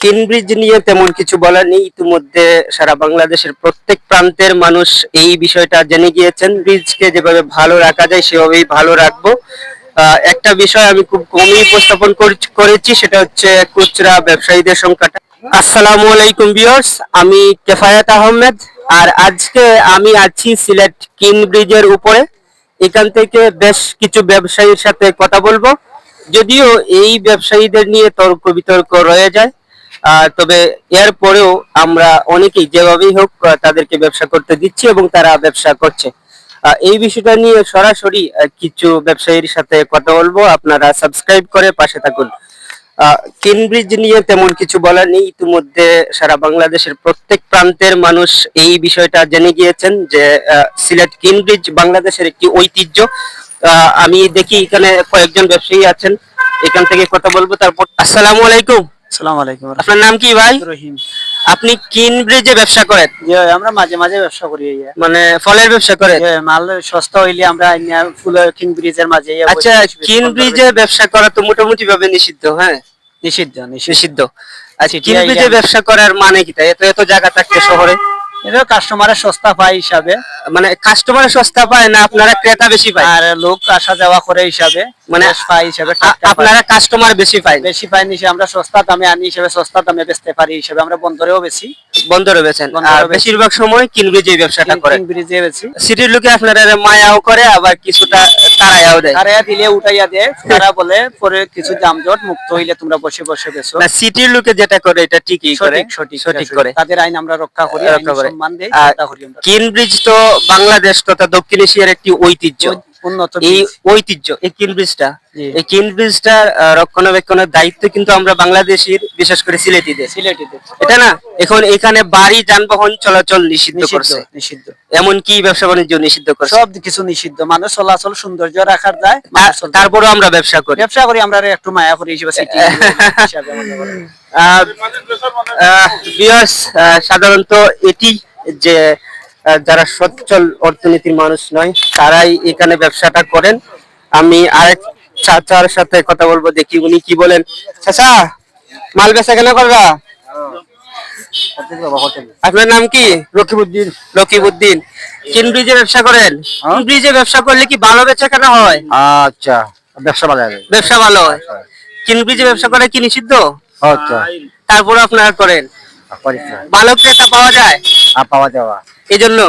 কেনব্রিজ নিয়ে তেমন কিছু বলার নেই। ইতিমধ্যে সারা বাংলাদেশের প্রত্যেক প্রান্তের মানুষ এই বিষয়টা জেনে গিয়েছেন। ব্রিজকে যেভাবে ভালো রাখা যায়, সেভাবেই ভালো রাখব। একটা বিষয় আমি খুব কমই উপস্থাপন কর- করেছি, সেটা হচ্ছে খুচরা ব্যবসায়ীদের সংখ্যাটা। আসসালামু আলাইকুম ভিউয়ার্স, আমি কেফায়াত আহমেদ। আর আজকে আমি আছি সিলেট কিন ব্রিজের উপরে। এখান থেকে বেশ কিছু ব্যবসায়ীর সাথে কথা বলব। যদিও এই ব্যবসায়ীদের নিয়ে তর্ক বিতর্ক রয়ে যায় তবে এর পরেও আমরা অনেকেই যেভাবেই হোক তাদেরকে ব্যবসা করতে দিচ্ছি এবং তারা ব্যবসা করছে। এই বিষয়টা নিয়ে সরাসরি কিছু ব্যবসায়ীর সাথে কথা বলব। আপনারা সাবস্ক্রাইব করে পাশে থাকুন। কেনব্রিজ নিয়ে তেমন কিছু বলার নেই। ইতিমধ্যে সারা বাংলাদেশের প্রত্যেক প্রান্তের মানুষ এই বিষয়টা জেনে গিয়েছেন যে সিলেট কেনব্রিজ বাংলাদেশের একটি ঐতিহ্য। আমি দেখি এখানে কয়েকজন ব্যবসায়ী আছেন। এখান থেকে কথা বলব তারপর আসসালামু আলাইকুম। আসসালামু আলাইকুম আপনার নাম কি ভাই? রহিম। আপনি কিন ব্রিজে ব্যবসা করেন? আমরা মাঝে মাঝে ব্যবসা করি মানে ফলের ব্যবসা করেন? মাল সস্তা হইলে আমরা আইনা ফুলের কিং ব্রিজের মাঝে আচ্ছা কিন ব্রিজে ব্যবসা করা তো মোটামুটি ভাবে নিষিদ্ধ হ্যাঁ? নিষিদ্ধ নিষিদ্ধ। আচ্ছা কিন ব্রিজে ব্যবসা করার মানে কি? তাই এত এত জায়গা থাকতে শহরে। এটা কাস্টমারের সস্তা পায় হিসাবে। মানে কাস্টমার সস্তা পায় না আপনারা ক্রেতা বেশি পায়? আর লোক আসা যাওয়া করে হিসাবে। মানে পাই হিসাবে পাই। আপনারা কাস্টমার বেশি পায় বেশি পাই আমরা সস্তা দামে আনি হিসাবে সস্তা দামে বেচতে পারি হিসাবে আমরা বন্দরেও বেশি বন্দরে আর বেশিরভাগ সময় কিন ব্রিজে ব্যবসাটা করেন। কিং ব্রিজে বেশি সিটির লোকে আপনারা মায়াও করে আবার কিছুটা তারায়াও দেয়। তারা দিলে উঠাইয়া দেয়। তারা বলে পরে কিছু মুক্ত হইলে তোমরা বসে বসে বেছো না সিটির লোকে যেটা করে এটা ঠিকই করে। সঠিক সঠিক সঠিক করে। তাদের আইন আমরা রক্ষা করি রক্ষা রক্ষা সম্মান দেই আর রক্ষা করি আমরা। কিন ব্রিজ তো বাংলাদেশ তথা দক্ষিণ এশিয়ার একটি ঐতিহ্য। এই ঐতিহ্য এই ব্রিজটা এই ব্রিজটার রক্ষণাবেক্ষণের দায়িত্ব কিন্তু আমরা বাংলাদেশের বিশেষ করে সিলেটিদের। এটা না? এখন এখানে বাড়ি যানবাহন চলাচল নিষিদ্ধ করছে। নিষিদ্ধ। এমন কি ব্যবসা বাণিজ্য নিষিদ্ধ করছে। সব কিছু নিষিদ্ধ। মানুষ চলাচল সৌন্দর্য রাখার যায় তারপরেও আমরা ব্যবসা করি। ব্যবসা করি আমরা একটু মায়া করি হিসেবে সাধারণত এটি যে যারা সচ্ছল অর্থনীতির মানুষ নয় তারাই এখানে ব্যবসাটা করেন। আমি আরেক চাচার সাথে কথা বলব দেখি উনি কি বলেন। চাচা মাল বেচা কেন করবা আপনার নাম কি? রকিবউদ্দিন রকিবউদ্দিন কিন ব্রিজে ব্যবসা করেন? কিন ব্রিজে ব্যবসা করলে কি ভালো বেচা কেন হয়? আচ্ছা ব্যবসা বাজারে ব্যবসা ভালো হয়। কিন ব্রিজে ব্যবসা করে কি নিষিদ্ধ? আচ্ছা। তারপর আপনারা করেন। ভালো ক্রেতা পাওয়া যায়? আর পাওয়া যাওয়া। এই জন্য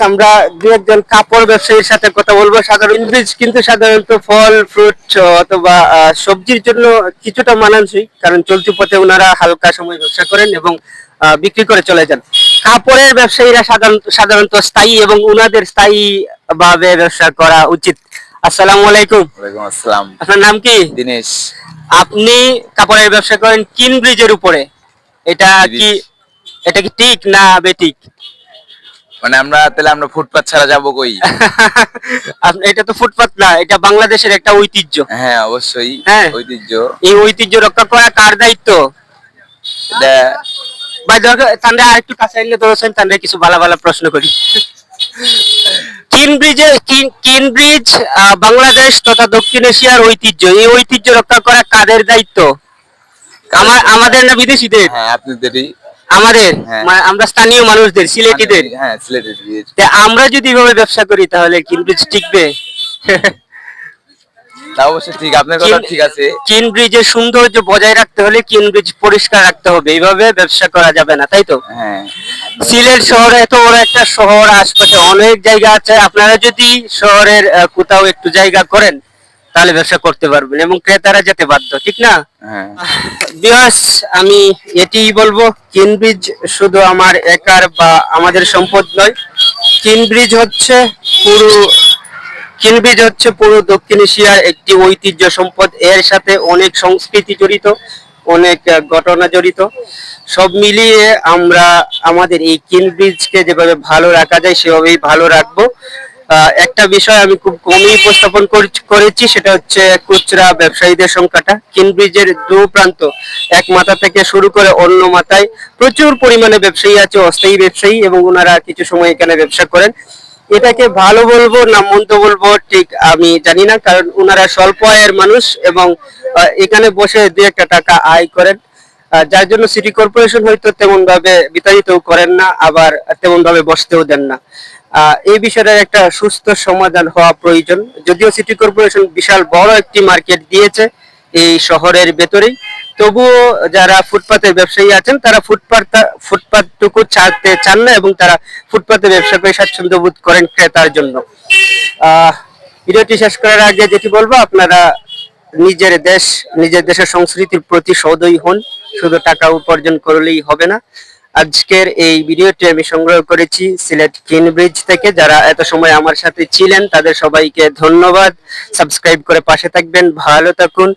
আমরা দু একজন কাপড় ব্যবসায়ীর সাথে কথা বলব। সাধারণ কিন্তু সাধারণত ফল ফ্রুট অথবা সবজির জন্য কিছুটা মানানসই কারণ চলতি পথে ওনারা হালকা সময় ব্যবসা করেন এবং আহ, বিক্রি করে চলে যান। কাপড়ের ব্যবসায়ীরা সাধারণত সাধারণত স্থায়ী এবং উনাদের স্থায়ী ভাবে ব্যবসা করা উচিত। আসসালামু আলাইকুম। ওয়ালাইকুম আসসালাম। আপনার নাম কি? দিনেশ। আপনি কাপড়ের ব্যবসা করেন কিন ব্রিজের উপরে। এটা কি। এটা কি ঠিক না বেঠিক? মানে আমরা তাহলে আমরা ফুটপাত ছাড়া যাব কই? এটা তো ফুটপাত না এটা বাংলাদেশের একটা ঐতিহ্য। হ্যাঁ অবশ্যই হ্যাঁ। ঐতিহ্য। এই ঐতিহ্য রক্ষা করা কার দায়িত্ব? ভাই দরকার তান্ডে আরেকটু কাছে আনলে ধরেছেন তান্ডে কিছু ভালো ভালো প্রশ্ন করি। কিন ব্রিজে কিন- কিন ব্রিজ আহ, বাংলাদেশ তথা দক্ষিণ এশিয়ার ঐতিহ্য এই ঐতিহ্য রক্ষা করা কাদের দায়িত্ব? আমার আমাদের না বিদেশিদের? হ্যাঁ আপনাদেরই। আমাদের? হ্যাঁ। মানে আমরা স্থানীয় মানুষদের সিলেটিদের। হ্যাঁ সিলেটের আমরা যদি এভাবে ব্যবসা করি তাহলে কিন ব্রিজ টিকবে? তা ঠিক আপনার কথা ঠিক আছে। কিন ব্রিজের সৌন্দর্য বজায় রাখতে হলে পরিষ্কার রাখতে হবে এইভাবে ব্যবসা করা যাবে না তাই তো? হ্যাঁ। সিলেট শহরে এত বড় একটা শহর আশপাশে অনেক জায়গা আছে আপনারা যদি শহরের কোথাও একটু জায়গা করেন তাহলে ব্যবসা করতে পারবেন এবং ক্রেতারা যেতে বাধ্য ঠিক না? হ্যাঁ। আমি এটিই বলব কিনব্রিজ শুধু আমার একার বা আমাদের সম্পদ নয়। কিনব্রিজ হচ্ছে পুরো কিনব্রিজ হচ্ছে পুরো দক্ষিণ এশিয়ার একটি ঐতিহ্য সম্পদ। এর সাথে অনেক সংস্কৃতি জড়িত অনেক ঘটনা জড়িত। সব মিলিয়ে আমরা আমাদের এই কিনব্রিজকে যেভাবে ভালো রাখা যায় সেভাবেই ভালো রাখব। একটা বিষয় আমি খুব কমই উপস্থাপন করেছি, সেটা হচ্ছে খুচরা ব্যবসায়ীদের সংখ্যাটা। কিন ব্রিজের দু প্রান্ত, এক মাথা থেকে শুরু করে অন্য মাথায় প্রচুর পরিমাণে ব্যবসায়ী আছে, অস্থায়ী ব্যবসায়ী, এবং ওনারা কিছু সময় এখানে ব্যবসা করেন। এটাকে ভালো বলব না মন্দ বলব, ঠিক আমি জানি না, কারণ ওনারা স্বল্প আয়ের মানুষ এবং এখানে বসে দু একটা টাকা আয় করেন। যার জন্য সিটি কর্পোরেশন হয়তো তেমন ভাবে বিতাড়িতও করেন না, আবার তেমন ভাবে বসতেও দেন না। এই বিষয়টার একটা সুস্থ সমাধান হওয়া প্রয়োজন। যদিও সিটি কর্পোরেশন বিশাল বড় একটি মার্কেট দিয়েছে এই শহরের ভেতরেই। তবুও যারা ফুটপাতের ব্যবসায়ী আছেন, তারা ফুটপাত, ফুটপাতটুকু ছাড়তে চান না এবং তারা ফুটপাতে ব্যবসা করে স্বাচ্ছন্দ্য বোধ করেন ক্রেতার জন্য। ভিডিওটি শেষ করার আগে যেটি বলব, আপনারা নিজের দেশ, নিজের দেশের সংস্কৃতির প্রতি সদয় হন। শুধু টাকা উপার্জন করলেই হবে না। আজকের এই ভিডিওটি আমি সংগ্রহ করেছি সিলেট কিনব্রিজ থেকে। যারা এত সময় আমার সাথে ছিলেন, তাদের সবাইকে ধন্যবাদ। সাবস্ক্রাইব করে পাশে থাকবেন। ভালো থাকুন।